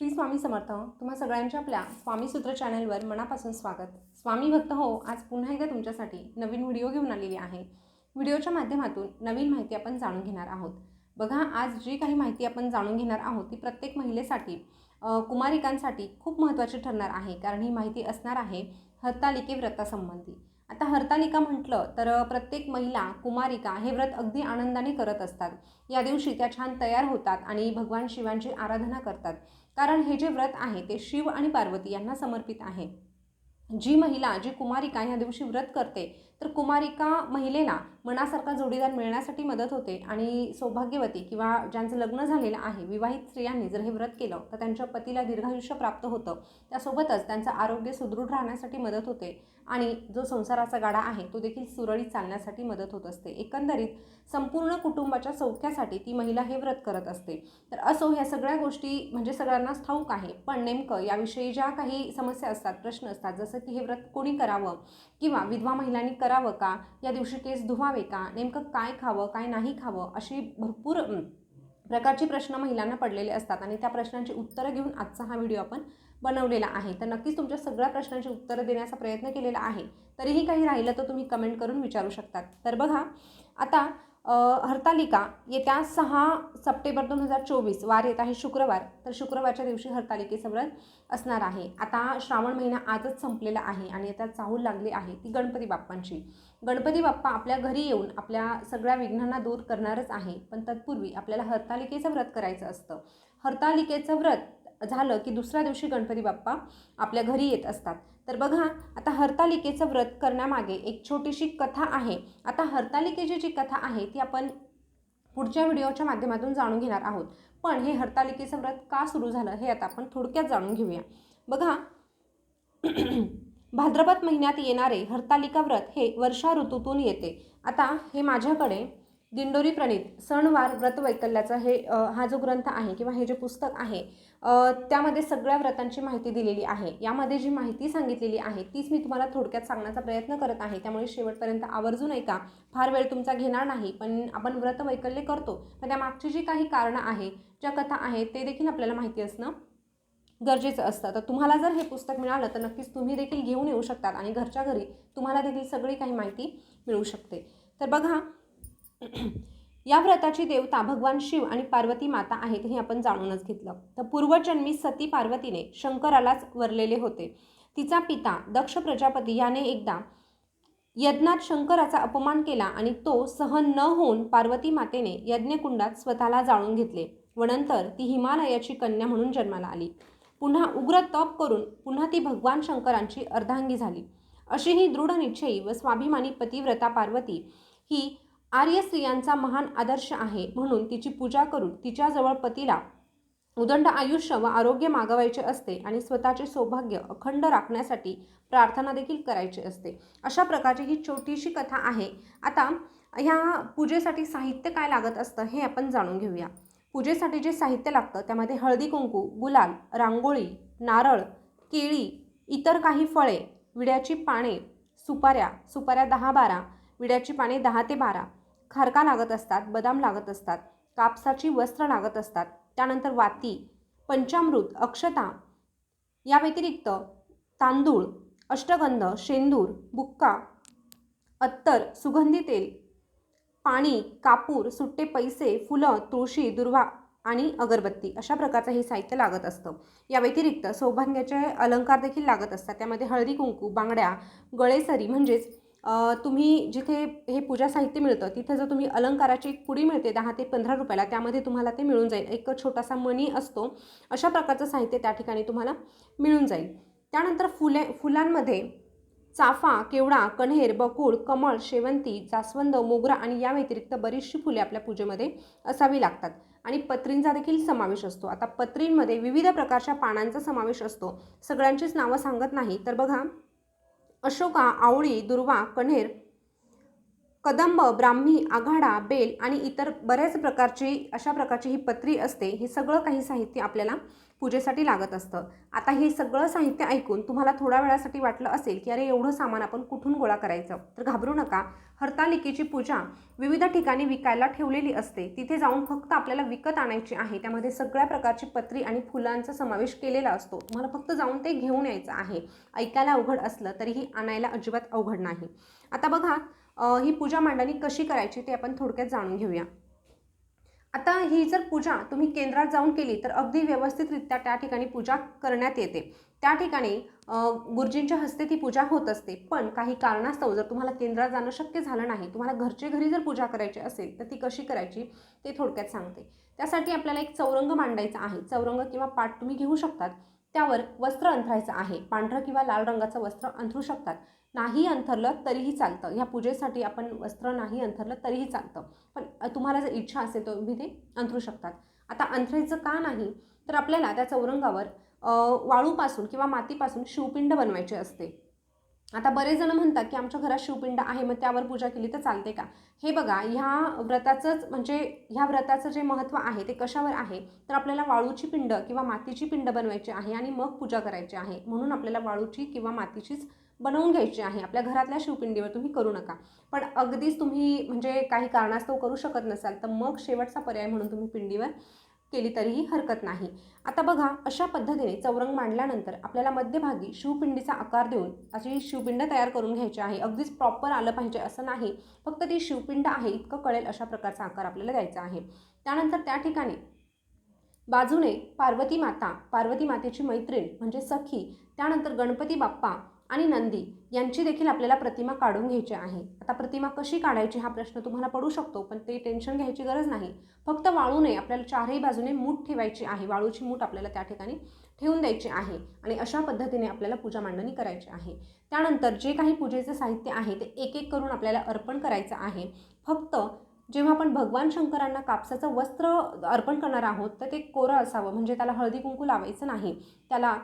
श्री स्वामी समर्थ तुम्हा सगळ्यांच्या आपल्या स्वामी सूत्र चॅनलवर मनापासून स्वागत. स्वामी भक्त हो आज पुन्हा एकदा तुमच्यासाठी नवीन व्हिडिओ घेऊन आलेली आहे. व्हिडिओच्या माध्यमातून नवीन माहिती आपण जाणून घेणार आहोत. बघा आज जी काही माहिती आपण जाणून घेणार आहोत ती प्रत्येक महिलेसाठी कुमारिकांसाठी खूप महत्त्वाची ठरणार आहे कारण ही माहिती असणार आहे हरतालिके व्रतासंबंधी. आता हरतालिका म्हटलं तर प्रत्येक महिला कुमारिका हे व्रत अगदी आनंदाने करत असतात. या दिवशी त्या छान तयार होतात आणि भगवान शिवांची आराधना करतात. कारण हे जे व्रत आहे ते शिव आणि पार्वती यांना समर्पित आहे. जी महिला जी कुमारिका ह्या दिवशी व्रत करते तर कुमारिका महिलेला मनासारखा जोडीदार मिळण्यासाठी मदत होते आणि सौभाग्यवती किंवा ज्यांचं लग्न झालेलं आहे विवाहित स्त्रियांनी जर हे व्रत केलं तर त्यांच्या पतीला दीर्घायुष्य प्राप्त होतं. त्यासोबतच त्यांचं आरोग्य सुदृढ राहण्यासाठी मदत होते आणि जो संसाराचा गाडा आहे तो देखील सुरळीत चालण्यासाठी मदत होत असते. एकंदरीत संपूर्ण कुटुंबाच्या सौख्यासाठी ती महिला हे व्रत करत असते. तर असो ह्या सगळ्या गोष्टी म्हणजे सगळ्यांनाच ठाऊक आहे पण नेमकं याविषयी ज्या काही समस्या असतात प्रश्न असतात जसं की हे व्रत कोणी करावं किंवा विधवा महिलांनी करावं का या दिवशी केस धुवावे का? नेमकं काय खावं काय नाही खावं अशी भरपूर प्रकारचे प्रश्न महिलांना पडलेले असतात आणि त्या प्रश्नांची उत्तरं घेऊन आजचा हा व्हिडिओ आपण बनवलेला आहे. तर नक्कीच तुमच्या सगळ्या प्रश्नांची उत्तरं देण्याचा प्रयत्न केलेला आहे. तरीही काही राहिलं तर तुम्ही कमेंट करून विचारू शकतात. तर बघा आता हरतालिका येत्या सहा सप्टेंबर दोन हजार चोवीस वार येत आहे शुक्रवार. तर शुक्रवारच्या दिवशी हरतालिकेचं व्रत असणार आहे. आता श्रावण महिना आजच संपलेला आहे आणि आता चाहूल लागली आहे ती गणपती बाप्पांची. गणपती बाप्पा आपल्या घरी येऊन आपल्या सगळ्या विघ्नांना दूर करणारच आहे. पण तत्पूर्वी आपल्याला हरतालिकेचं व्रत करायचं असतं. हरतालिकेचं व्रत झालं की दुसऱ्या दिवशी गणपती बाप्पा आपल्या घरी येत असतात. तर बघा आता हरतालिकेचं व्रत करण्यामागे एक छोटीशी कथा आहे. आता हरतालिकेची जी कथा आहे ती आपण पुढच्या व्हिडिओच्या माध्यमातून जाणून घेणार आहोत. पण हे हरतालिकेचं व्रत का सुरू झालं हे आता आपण थोडक्यात जाणून घेऊया. बघा भाद्रपद महिन्यात येणारे हरतालिका व्रत हे वर्षा ऋतूतून येते. आता हे माझ्याकडे दिंडोरी प्रणित सणवार व्रतवैकल्याचा हे हा जो ग्रंथ आहे किंवा हे जे पुस्तक आहे त्यामध्ये सगळ्या व्रतांची माहिती दिलेली आहे. यामध्ये जी माहिती सांगितलेली आहे तीच मी तुम्हाला थोडक्यात सांगण्याचा प्रयत्न करत आहे. त्यामुळे शेवटपर्यंत आवर्जून ऐका. फार वेळ तुमचा घेणार नाही पण आपण व्रत वैकल्य करतो. पण त्या मागची जी काही कारणं आहे ज्या कथा आहेत ते देखील आपल्याला माहिती असणं गरजेचं असतं. तर तुम्हाला जर हे पुस्तक मिळालं तर नक्कीच तुम्ही देखील घेऊन येऊ शकतात आणि घरच्या घरी तुम्हाला देखील सगळी काही माहिती मिळू शकते. तर बघा या व्रताची देवता भगवान शिव आणि पार्वती माता आहेत हे आपण जाणूनच घेतलं. तर पूर्वजन्मी सती पार्वतीने शंकरालाच वरलेले होते. तिचा पिता दक्ष प्रजापती याने एकदा यज्ञात शंकराचा अपमान केला आणि तो सहन न होऊन पार्वती मातेने यज्ञकुंडात स्वतःला जाळून घेतले. व नंतर ती हिमालयाची कन्या म्हणून जन्माला आली. पुन्हा उग्र तप करून पुन्हा ती भगवान शंकरांची अर्धांगी झाली. अशी ही दृढ निश्चयी व स्वाभिमानी पतिव्रता पार्वती ही आर्य स्त्रियांचा महान आदर्श आहे. म्हणून तिची पूजा करून तिच्याजवळ पतीला उदंड आयुष्य व आरोग्य मागवायचे असते आणि स्वतःचे सौभाग्य अखंड राखण्यासाठी प्रार्थना देखील करायची असते. अशा प्रकारची ही छोटीशी कथा आहे. आता ह्या पूजेसाठी साहित्य काय लागत असतं हे आपण जाणून घेऊया. पूजेसाठी जे साहित्य लागतं त्यामध्ये हळदी कुंकू गुलाल रांगोळी नारळ केळी इतर काही फळे विड्याची पाने सुपाऱ्या सुपाऱ्या दहा बारा विड्याची पाने दहा ते बारा खारका लागत असतात बदाम लागत असतात कापसाची वस्त्र लागत असतात त्यानंतर वाती पंचामृत अक्षता. या व्यतिरिक्त तांदूळ अष्टगंध शेंदूर बुक्का अत्तर सुगंधी तेल पाणी कापूर सुट्टे पैसे फुलं तुळशी दुर्वा आणि अगरबत्ती अशा प्रकारचं हे साहित्य लागत असतं. या व्यतिरिक्त सौभाग्याचे अलंकार देखील लागत असतात. त्यामध्ये हळदी कुंकू बांगड्या गळेसरी म्हणजेच तुम्ही जिथे हे पूजा साहित्य मिळतं तिथे जर तुम्ही अलंकाराची एक पुडी मिळते दहा ते पंधरा रुपयाला त्यामध्ये तुम्हाला ते मिळून जाईल. एक छोटासा मणी असतो अशा प्रकारचं साहित्य त्या ठिकाणी तुम्हाला मिळून जाईल. त्यानंतर फुले फुलांमध्ये चाफा केवडा कण्हेर बकुळ कमळ शेवंती जास्वंद मोगरा आणि या व्यतिरिक्त बरीचशी फुले आपल्या पूजेमध्ये असावी लागतात. आणि पत्रींचा देखील समावेश असतो. आता पत्रींमध्ये विविध प्रकारच्या पानांचा समावेश असतो. सगळ्यांचीच नावं सांगत नाही. तर बघा अशोका आवळी दुर्वा कण्हेर कदंब ब्राह्मी आघाडा बेल आणि इतर बऱ्याच प्रकारची अशा प्रकारची ही पत्री असते. हे सगळं काही साहित्य आपल्याला पूजेसाठी लागत असतं. आता हे सगळं साहित्य ऐकून तुम्हाला थोड्या वेळासाठी वाटलं असेल की अरे एवढं सामान आपण कुठून गोळा करायचं? तर घाबरू नका. हरतालिकेची पूजा विविध ठिकाणी विकायला ठेवलेली असते. तिथे जाऊन फक्त आपल्याला विकत आणायची आहे. त्यामध्ये सगळ्या प्रकारची पत्री आणि फुलांचा समावेश केलेला असतो. तुम्हाला फक्त जाऊन ते घेऊन यायचं आहे. ऐकायला अवघड असलं तरीही आणायला अजिबात अवघड नाही. आता बघा ही पूजा मांडणी कशी करायची ते आपण थोडक्यात जाणून घेऊया. आता ही जर पूजा तुम्ही केंद्रात जाऊन केली तर अगदी व्यवस्थितरित्या त्या ठिकाणी पूजा करण्यात येते. त्या ठिकाणी गुरुजींच्या हस्ते ती पूजा होत असते. पण काही कारणास्तव जर तुम्हाला केंद्रात जाणं शक्य झालं नाही तुम्हाला घरचे घरी जर पूजा करायची असेल तर ती कशी करायची ते थोडक्यात सांगते. त्यासाठी आपल्याला एक चौरंग मांडायचा आहे. चौरंग किंवा पाठ तुम्ही घेऊ शकतात. त्यावर वस्त्र अंथरायचं आहे. पांढरं किंवा लाल रंगाचं वस्त्र अंथरू शकतात. नाही अंथरलं तरीही चालतं. ह्या पूजेसाठी आपण वस्त्र नाही अंथरलं तरीही चालतं. पण तुम्हाला जर इच्छा असेल तर तुम्ही ते अंथरू शकतात. आता अंथरायचं का नाही? तर आपल्याला त्या चौरंगावर वाळूपासून किंवा मातीपासून शिवपिंड बनवायचे असते. आता बरेच जण म्हणतात की आमच्या घरात शिवपिंड आहे मग त्यावर पूजा केली तर चालते का? हे बघा ह्या व्रताचंच म्हणजे ह्या व्रताचं जे महत्त्व आहे ते कशावर आहे? तर आपल्याला वाळूची पिंड किंवा मातीची पिंड बनवायची आहे आणि मग पूजा करायची आहे. म्हणून आपल्याला वाळूची किंवा मातीचीच बनवून घ्यायची आहे. आपल्या घरातल्या शिवपिंडीवर तुम्ही करू नका. पण अगदीच तुम्ही म्हणजे काही कारणास्तव करू शकत नसाल तर मग शेवटचा पर्याय म्हणून तुम्ही पिंडीवर केली तरीही हरकत नाही. आता बघा अशा पद्धतीने चौरंग मांडल्यानंतर आपल्याला मध्यभागी शिवपिंडीचा आकार देऊन अशी शिवपिंड तयार करून घ्यायची आहे. अगदीच प्रॉपर आलं पाहिजे असं नाही. फक्त ती शिवपिंड आहे इतकं कळेल अशा प्रकारचा आकार आपल्याला द्यायचा आहे. त्यानंतर त्या ठिकाणी बाजूने पार्वती माता पार्वती मातेची मैत्रीण म्हणजे सखी त्यानंतर गणपती बाप्पा आणि नंदी यांची देखील आपल्याला प्रतिमा काढून घ्यायची आहे. आता प्रतिमा कशी काढायची हा प्रश्न तुम्हाला पडू शकतो पण ते टेन्शन घ्यायची गरज नाही. फक्त वाळूने आपल्याला चारही बाजूने मूठ ठेवायची आहे. वाळूची मूठ आपल्याला त्या ठिकाणी ठेवून द्यायची आहे आणि अशा पद्धतीने आपल्याला पूजा मांडणी करायची आहे. त्यानंतर जे काही पूजेचं साहित्य आहे ते एक एक करून आपल्याला अर्पण करायचं आहे. फक्त जेव्हा आपण भगवान शंकरांना कापसाचं वस्त्र अर्पण करणार आहोत तर ते कोरं असावं. म्हणजे त्याला हळदी कुंकू लावायचं नाही. त्याला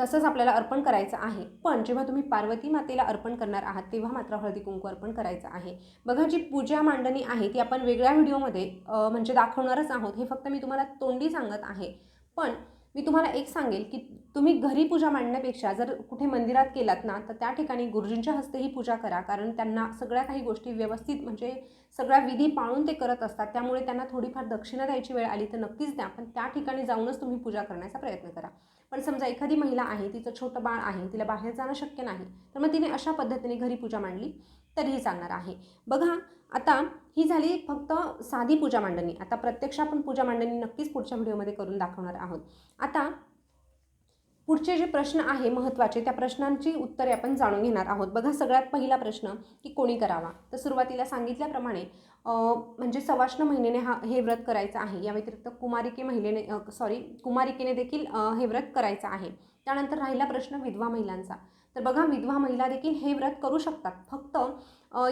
तसंच आपल्याला अर्पण करायचं आहे. पण जेव्हा तुम्ही पार्वती मातेला अर्पण करणार आहात तेव्हा मात्र हळदी कुंकू अर्पण करायचं आहे. बघा जी पूजा मांडणी आहे ती आपण वेगळ्या व्हिडिओमध्ये म्हणजे दाखवणारच आहोत. हे फक्त मी तुम्हाला तोंडी सांगत आहे. पण मी तुम्हाला एक सांगेल की तुम्ही घरी पूजा मांडण्यापेक्षा जर कुठे मंदिरात केलात ना तर त्या ठिकाणी गुरुजींच्या हस्ते ही पूजा करा. कारण त्यांना सगळ्या काही गोष्टी व्यवस्थित म्हणजे सगळ्या विधी पाळून ते करत असतात. त्यामुळे त्यांना थोडीफार दक्षिणा द्यायची वेळ आली तर नक्कीच द्या. पण त्या ठिकाणी जाऊनच तुम्ही पूजा करण्याचा प्रयत्न करा. पण समजा एखादी महिला आहे तिचं छोटं बाळ आहे तिला बाहेर जाणं शक्य नाही तर मग तिने अशा पद्धतीने घरी पूजा मांडली तरीही चालणार आहे. बघा आता ही झाली फक्त साधी पूजा मांडणी. आता प्रत्यक्ष आपण पूजा मांडणी नक्कीच पुढच्या व्हिडिओमध्ये करून दाखवणार आहोत. आता पुढचे जे प्रश्न आहे महत्त्वाचे त्या प्रश्नांची उत्तरे आपण जाणून घेणार आहोत. बघा सगळ्यात पहिला प्रश्न की कोणी करावा? तर सुरुवातीला सांगितल्याप्रमाणे म्हणजे सवाष्ण महिनेने हा हे व्रत करायचं आहे. या व्यतिरिक्त कुमारिके महिलेने सॉरी कुमारिकेने देखील हे व्रत करायचं आहे. त्यानंतर राहिला प्रश्न विधवा महिलांचा. तर बघा विधवा महिला देखील हे व्रत करू शकतात. फक्त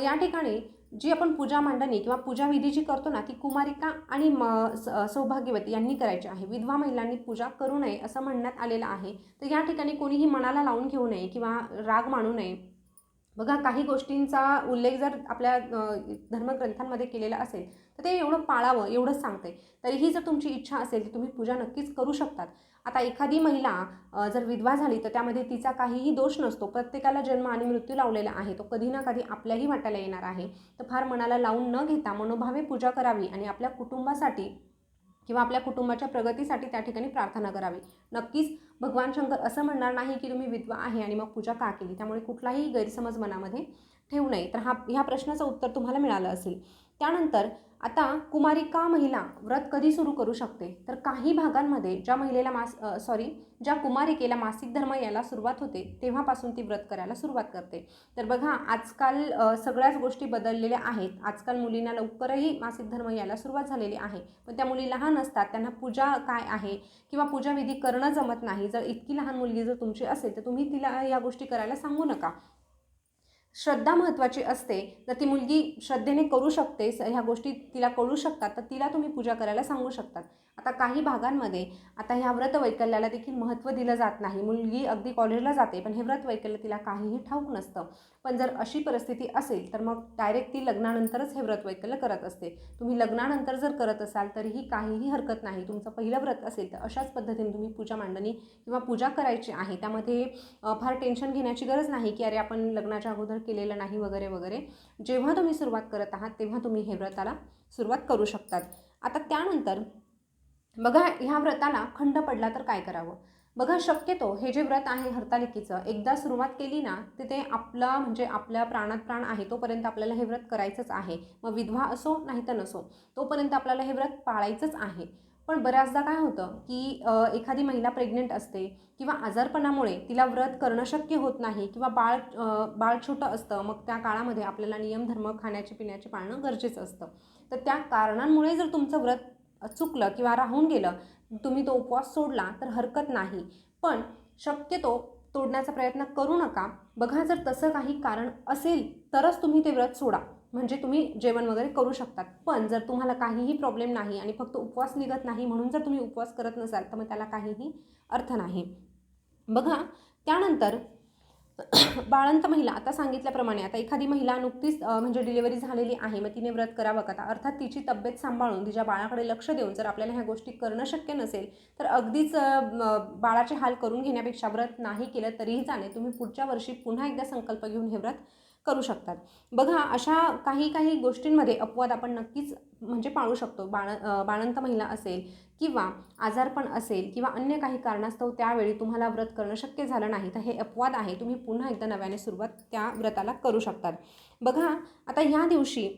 या ठिकाणी जी आपण पूजा मांडणी किंवा पूजाविधी जी करतो ना ती कुमारिका आणि म स- सौभाग्यवती यांनी करायची आहे. विधवा महिलांनी पूजा करू नये असं म्हणण्यात आलेलं आहे. तर या ठिकाणी कोणीही मनाला लावून घेऊ नये किंवा राग मानू नये. बघा काही गोष्टींचा उल्लेख जर आपल्या धर्मग्रंथांमध्ये केलेला असेल तर ते एवढं पाळावं एवढंच सांगते तरीही जर तुमची इच्छा असेल तर तुम्ही पूजा नक्कीच करू शकतात. आता एखादी महिला जर विधवा झाली तर त्यामध्ये तिचा काहीही दोष नसतो. प्रत्येकाला जन्म आणि मृत्यू लावलेला आहे. तो कधी ना कधी आपल्याही वाट्याला येणार आहे. तर फार मनाला लावून न घेता मनोभावे पूजा करावी आणि आपल्या कुटुंबासाठी किंवा आपल्या कुटुंबाच्या प्रगतीसाठी त्या ठिकाणी प्रार्थना करावी. नक्कीच भगवान शंकर असं म्हणणार नाही की तुम्ही विधवा आहे आणि मग पूजा का केली? त्यामुळे कुठलाही गैरसमज मनामध्ये ठेवू नये. तर हा ह्या प्रश्नाचं उत्तर तुम्हाला मिळालं असेल. त्यानंतर आता कुमारिका महिला व्रत कधी सुरू करू शकते? तर काही भागांमध्ये ज्या महिलेला मास सॉरी ज्या कुमारिकेला मासिक धर्म यायला सुरुवात होते तेव्हापासून ती व्रत करायला सुरुवात करते. तर बघा आजकाल सगळ्याच गोष्टी बदललेल्या आहेत. आजकाल मुलींना लवकरही मासिक धर्म यायला सुरुवात झालेली आहे. पण त्या मुली लहान असतात त्यांना पूजा काय आहे किंवा पूजाविधी करणं जमत नाही. जर इतकी लहान मुलगी जर तुमची असेल तर तुम्ही तिला या गोष्टी करायला सांगू नका. श्रद्धा महत्त्वाची असते जर ती मुलगी श्रद्धेने करू शकते स- ह्या गोष्टी तिला कळू शकतात तर तिला तुम्ही पूजा करायला सांगू शकतात. आता काही भागांमध्ये आता ह्या व्रत वैकल्याला देखील महत्त्व दिलं जात नाही. मुलगी अगदी कॉलेजला जाते पण हे व्रत वैकल्य तिला काहीही ठाऊक नसतं. पण जर अशी परिस्थिती असेल तर मग डायरेक्ट ती लग्नानंतरच हे व्रत वैकल्य करत असते. तुम्ही लग्नानंतर जर करत असाल तरीही काहीही हरकत नाही. तुमचं पहिलं व्रत असेल तर अशाच पद्धतीने तुम्ही पूजा मांडणी किंवा पूजा करायची आहे. त्यामध्ये फार टेन्शन घेण्याची गरज नाही की अरे आपण लग्नाच्या अगोदर केलेलं नाही वगैरे वगैरे. जेव्हा तुम्ही सुरुवात करत आहात तेव्हा तुम्ही हे व्रताला सुरुवात करू शकतात. आता त्यानंतर बघा ह्या व्रताला खंड पडला तर काय करावं? बघा शक्यतो हे जे व्रत आहे हरतालिकेचं एकदा सुरुवात केली ना तिथे ते आपला म्हणजे आपल्या प्राणात प्राण आहे तोपर्यंत आपल्याला हे व्रत करायचंच आहे. मग विधवा असो नाही तर नसो तोपर्यंत आपल्याला हे व्रत पाळायचंच आहे. पण बऱ्याचदा काय होतं की एखादी महिला प्रेग्नंट असते किंवा आजारपणामुळे तिला व्रत करणं शक्य होत नाही किंवा बाळ बाळ छोटं असतं मग त्या काळामध्ये आपल्याला नियमधर्म खाण्याचे पिण्याचे पाळणं गरजेचं असतं. तर त्या कारणांमुळे जर तुमचं व्रत चुकलं किंवा राहून गेलं तुम्ही तो उपवास सोडला तर हरकत नाही. पण शक्यतो तोडण्याचा प्रयत्न करू नका. बघा जर तसं काही कारण असेल तरच तुम्ही ते व्रत सोडा. म्हणजे तुम्ही जेवण वगैरे करू शकतात. पण जर तुम्हाला काहीही प्रॉब्लेम नाही आणि फक्त उपवास निघत नाही म्हणून जर तुम्ही उपवास करत नसाल तर मग त्याला काहीही अर्थ नाही. बघा त्यानंतर बाळंत महिला आता सांगितल्याप्रमाणे आता एखादी महिला नुकतीच म्हणजे डिलिव्हरी झालेली आहे मग तिने व्रत करावं का? अर्थात तिची तब्येत सांभाळून तिच्या बाळाकडे लक्ष देऊन जर आपल्याला ह्या गोष्टी करणं शक्य नसेल तर अगदीच बाळाचे हाल करून घेण्यापेक्षा व्रत नाही केलं तरीही जाणे तुम्ही पुढच्या वर्षी पुन्हा एकदा संकल्प घेऊन हे व्रत करू शकतात. बघा अशा काही काही गोष्टींमध्ये अपवाद आपण नक्कीच म्हणजे पाळू शकतो. बाण बाणंत बाळंत महिला असेल किंवा आजारपण असेल किंवा अन्य काही कारणास्तव त्यावेळी तुम्हाला व्रत करणं शक्य झालं नाही तर हे अपवाद आहे. तुम्ही पुन्हा एकदा नव्याने सुरुवात त्या व्रताला करू शकतात. बघा आता ह्या दिवशी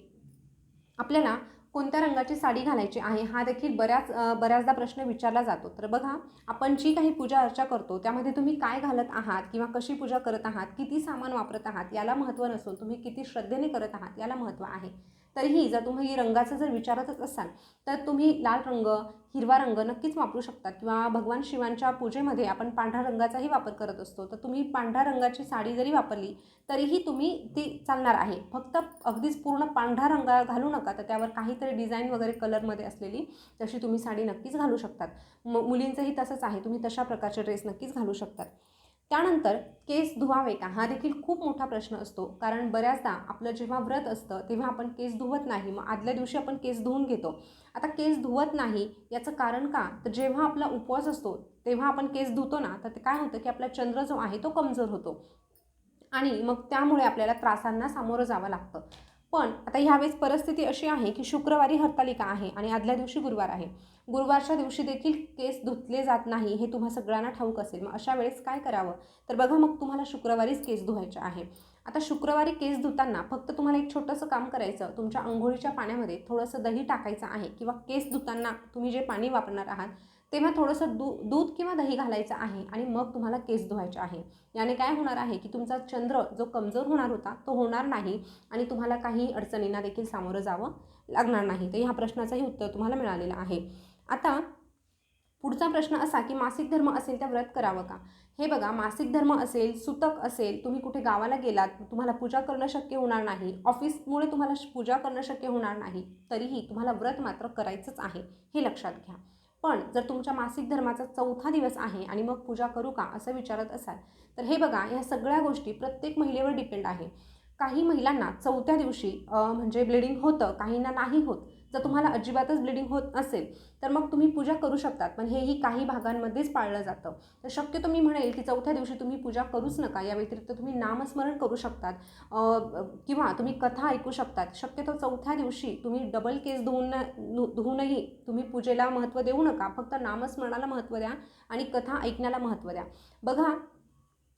आपल्याला कोणत्या रंगाची साडी घालायची आहे हा देखील बऱ्याच बऱ्याचदा प्रश्न विचारला जातो. तर बघा आपण जी काही पूजा अर्चा करतो त्यामध्ये तुम्ही काय घालत आहात किंवा कशी पूजा करत आहात किती सामान वापरत आहात याला महत्त्व नसून तुम्ही किती श्रद्धेने करत आहात याला महत्त्व आहे. तरीही जर तुम्ही रंगाचं जर विचारतच असाल तर तुम्ही लाल रंग हिरवा रंग नक्कीच वापरू शकतात. किंवा भगवान शिवांच्या पूजेमध्ये आपण पांढऱ्या रंगाचाही वापर करत असतो. तर तुम्ही पांढऱ्या रंगाची साडी जरी वापरली तरीही तुम्ही ती चालणार आहे. फक्त अगदीच पूर्ण पांढरा रंगा घालू नका. तर त्यावर काहीतरी डिझाईन वगैरे कलरमध्ये असलेली तशी तुम्ही साडी नक्कीच घालू शकतात. म मुलींचंही तसंच आहे. तुम्ही तशा प्रकारचे ड्रेस नक्कीच घालू शकतात. त्यानंतर केस धुवावे का? हा देखील खूप मोठा प्रश्न असतो. कारण बऱ्याचदा आपलं जेव्हा व्रत असतं तेव्हा आपण केस धुवत नाही. मग आदल्या दिवशी आपण केस धुवून घेतो. आता केस धुवत नाही याचं कारण का? तर जेव्हा आपला उपवास असतो तेव्हा आपण केस धुतो ना तर ते काय होतं की आपला चंद्र जो आहे तो कमजोर होतो. आणि मग त्यामुळे आपल्याला त्रासांना सामोरं जावं लागतं. पण आता ह्यावेळेस परिस्थिती अशी आहे की शुक्रवारी हरतालिका आहे आणि आदल्या दिवशी गुरुवार आहे. गुरुवारच्या दिवशी देखील केस धुतले जात नाही हे तुम्हा सगळ्यांना ठाऊक असेल. मग अशा वेळेस काय करावं? तर बघा मग तुम्हाला शुक्रवारीच केस धुवायचे आहे. आता शुक्रवारी केस धुताना फक्त तुम्हाला एक छोटंसं काम करायचं तुमच्या आंघोळीच्या पाण्यामध्ये थोडंसं दही टाकायचं आहे किंवा केस धुताना तुम्ही जे पाणी वापरणार आहात तेव्हा थोडंसं दू दूध किंवा दही घालायचं आहे आणि मग तुम्हाला केस धुवायचे आहे. याने काय होणार आहे की तुमचा चंद्र जो कमजोर होणार होता तो होणार नाही आणि तुम्हाला काही अडचणींना देखील सामोरं जावं लागणार नाही. तर ह्या प्रश्नाचंही उत्तर तुम्हाला मिळालेलं आहे. आता पुढचा प्रश्न असा की मासिक धर्म असेल तर व्रत करावं का? हे बघा मासिक धर्म असेल सुतक असेल तुम्ही कुठे गावाला गेलात तुम्हाला पूजा करणं शक्य होणार नाही ऑफिसमुळे तुम्हाला श- पूजा करणं शक्य होणार नाही तरीही तुम्हाला व्रत मात्र करायचंच आहे हे लक्षात घ्या. पण जर तुमच्या मासिक धर्माचा चौथा दिवस आहे आणि मग पूजा करू का असं विचारत असाल तर हे बघा ह्या सगळ्या गोष्टी प्रत्येक महिलेवर डिपेंड आहे. काही महिलांना चौथ्या दिवशी म्हणजे ब्लिडिंग होतं काहींना नाही होत जर तुम्हाला अजिबातच ब्लिडिंग होत असेल तर मग तुम्ही पूजा करू शकतात. पण हेही काही भागांमध्येच पाळलं जातं. तर शक्यतो मी म्हणेल की चौथ्या दिवशी तुम्ही पूजा करूच नका. या व्यतिरिक्त तुम्ही नामस्मरण करू शकतात. किंवा तुम्ही कथा ऐकू शकतात. शक्यतो चौथ्या दिवशी तुम्ही डबल केस धुवून धुवूनही तुम्ही पूजेला महत्त्व देऊ नका. फक्त नामस्मरणाला महत्त्व द्या आणि कथा ऐकण्याला महत्त्व द्या. बघा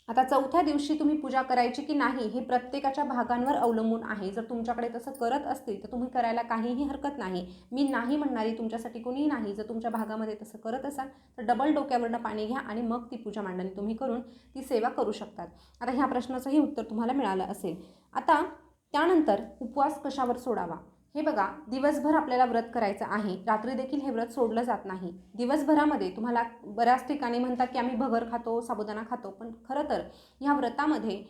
आता चौथ्या दिवशी तुम्ही पूजा करायची की नाही हे प्रत्येकाच्या भागांवर अवलंबून आहे. जर तुमच्याकडे तसं करत असतील तर तुम्ही करायला काहीही हरकत नाही. मी नाही म्हणणारी तुमच्यासाठी कोणीही नाही. जर तुमच्या भागामध्ये तसं करत असाल तर डबल डोक्यावरनं पाणी घ्या आणि मग ती पूजा मांडणी तुम्ही करून ती सेवा करू शकतात. आता ह्या प्रश्नाचंही उत्तर तुम्हाला मिळालं असेल. आता त्यानंतर उपवास कशावर सोडावा? हे बघा दिवसभर आपल्याला व्रत करायचं आहे. रात्री देखील हे व्रत सोडलं जात नाही. दिवसभरामध्ये तुम्हाला बऱ्याच ठिकाणी म्हणतात की आम्ही भगर खातो साबुदाणा खातो पण खरं तर ह्या व्रतामध्ये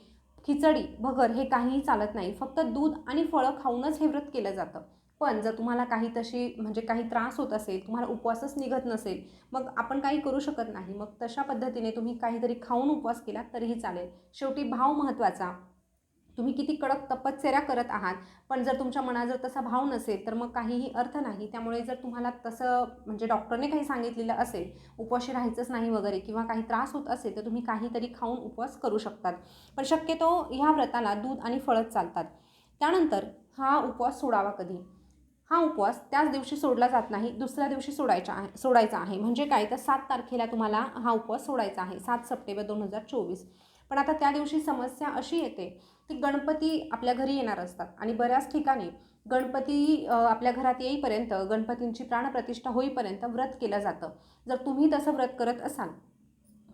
खिचडी भगर हे काहीही चालत नाही. फक्त दूध आणि फळं खाऊनच हे व्रत केलं जातं. पण जर तुम्हाला काही तशी म्हणजे काही त्रास होत असेल तुम्हाला उपवासच निघत नसेल मग आपण काही करू शकत नाही. मग तशा पद्धतीने तुम्ही काहीतरी खाऊन उपवास केला तरीही चालेल. शेवटी भाव महत्त्वाचा. तुम्ही किती कडक तपश्चर्या करत आहात पण जर तुमच्या मनात जर तसा भाव नसेल तर मग काहीही अर्थ नाही. त्यामुळे जर तुम्हाला तसं म्हणजे डॉक्टरने काही सांगितलेलं असेल उपवाशी राहायचंच नाही वगैरे किंवा काही त्रास होत असेल तर तुम्ही काहीतरी खाऊन उपवास करू शकतात. पण शक्यतो ह्या व्रताला दूध आणि फळच चालतात. त्यानंतर हा उपवास सोडावा कधी? हा उपवास त्याच दिवशी सोडला जात नाही दुसऱ्या दिवशी सोडायचा आहे सोडायचा आहे. म्हणजे काय? तर सात तारखेला तुम्हाला हा उपवास सोडायचा आहे सात सप्टेंबर दोन हजार चोवीस. पण आता त्या दिवशी समस्या अशी येते गणपती आपल्या घरी येणार असतात. आणि बऱ्याच ठिकाणी गणपती आपल्या घरात येईपर्यंत गणपतींची प्राणप्रतिष्ठा होईपर्यंत व्रत केलं जातं. जर तुम्ही तसं व्रत करत असाल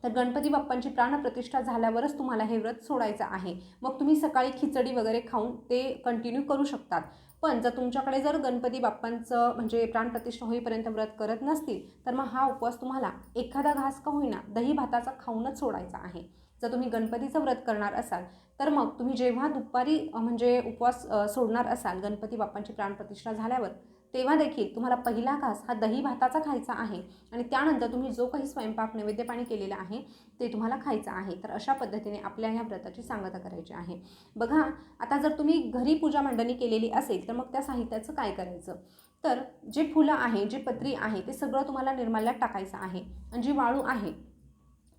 तर गणपती बाप्पांची प्राणप्रतिष्ठा झाल्यावरच तुम्हाला हे व्रत सोडायचं आहे. मग तुम्ही सकाळी खिचडी वगैरे खाऊन ते कंटिन्यू करू शकतात. पण जर तुमच्याकडे जर गणपती बाप्पांचं म्हणजे प्राणप्रतिष्ठा होईपर्यंत व्रत करत नसतील तर मग हा उपवास तुम्हाला एखादा घास का होईना दही भाताचा खाऊनच सोडायचा आहे. जर तुम्ही गणपतीचं व्रत करणार असाल तर मग तुम्ही जेव्हा दुपारी म्हणजे उपवास सोडणार असाल गणपती बाप्पांची प्राणप्रतिष्ठा झाल्यावर तेव्हा देखील तुम्हाला पहिला घास हा दही भाताचा खायचा आहे आणि त्यानंतर तुम्ही जो काही स्वयंपाक नैवेद्य पाणी केलेला आहे ते तुम्हाला खायचं आहे. तर अशा पद्धतीने आपल्या ह्या व्रताची सांगता करायची आहे. बघा आता जर तुम्ही घरी पूजा मांडणी केलेली असेल तर मग त्या साहित्याचं काय करायचं? तर जे फुलं आहे जे पत्री आहे ते सगळं तुम्हाला निर्माल्यात टाकायचं आहे. आणि जी वाळू आहे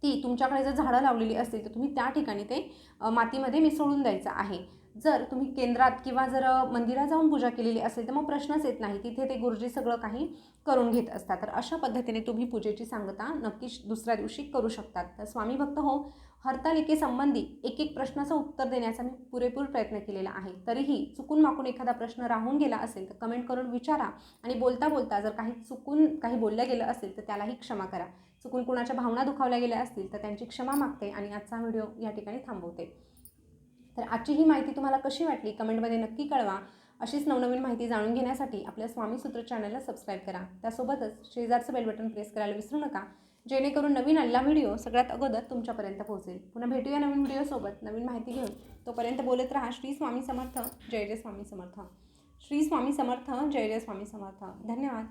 ती तुमच्याकडे जर झाडं लावलेली असतील तर तुम्ही त्या ठिकाणी ते मातीमध्ये मिसळून द्यायचं आहे. जर तुम्ही केंद्रात किंवा जर मंदिरात जाऊन पूजा केलेली असेल तर मग प्रश्नच येत नाही. तिथे ते गुरुजी सगळं काही करून घेत असतात. तर अशा पद्धतीने तुम्ही पूजेची सांगता नक्कीच दुसऱ्या दिवशी करू शकतात. तर स्वामी भक्त हो हरतालिकेसंबंधी एक एक प्रश्नाचं उत्तर देण्याचा मी पुरेपूर प्रयत्न केलेला आहे. तरीही चुकून माकून एखादा प्रश्न राहून गेला असेल तर कमेंट करून विचारा आणि बोलता बोलता जर काही चुकून काही बोललं गेलं असेल तर त्यालाही क्षमा करा. चुकून कुणाच्या भावना दुखावल्या गेल्या असतील तर त्यांची क्षमा मागते आणि आजचा व्हिडिओ या ठिकाणी थांबवते. तर आजची ही माहिती तुम्हाला कशी वाटली कमेंटमध्ये नक्की कळवा. अशीच नवनवीन माहिती जाणून घेण्यासाठी आपल्या स्वामी सूत्र चॅनलला सबस्क्राईब करा. त्यासोबतच शेजारचं बेल बटन प्रेस करायला विसरू नका. जेणेकरून नवीन आलेला व्हिडिओ सगळ्यात अगोदर तुमच्यापर्यंत पोहोचेल. पुन्हा भेटूया नवीन व्हिडिओसोबत. नवीन माहिती घेऊन तोपर्यंत बोलत राहा. श्री स्वामी समर्थ. जय जय स्वामी समर्थ. श्री स्वामी समर्थ. जय जय स्वामी समर्थ. धन्यवाद.